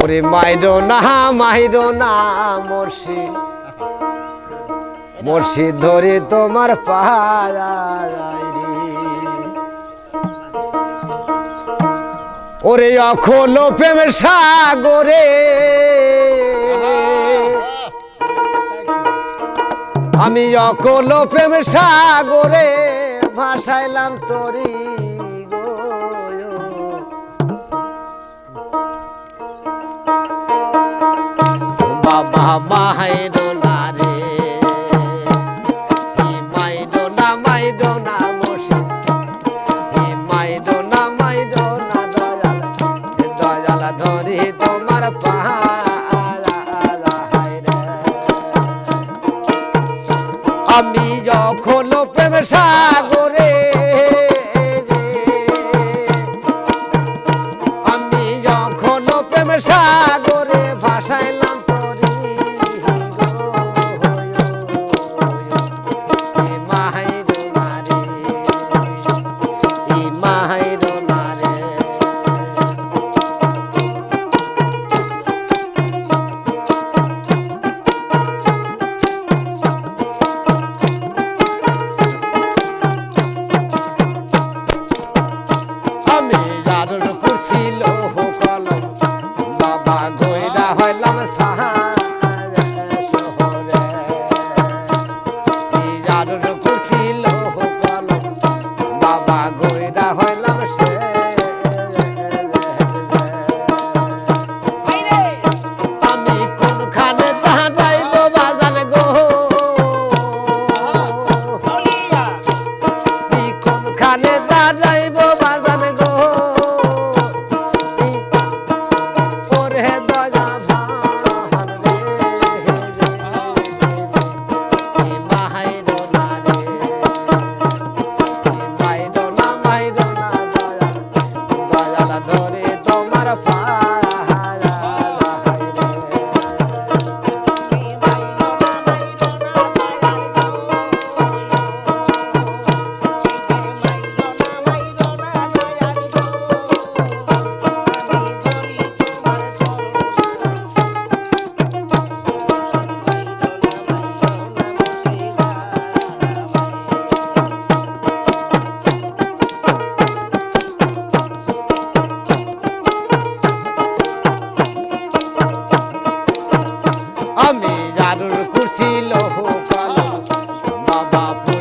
ওরে মাইরো না মাইরো না মর্ষি মর্ষি ধরে তোমার ওরে অখল প্রেম সাগরে। আমি অকল প্রেম সাগরে, ভাসাইলাম তরি। আমি যখন প্রেম সাগরে আমি যারুর পুছিল কলম বাবা গইরা হইলাম সাহারে শহরে যারুর পুছিল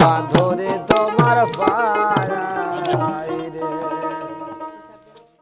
বাঁধো।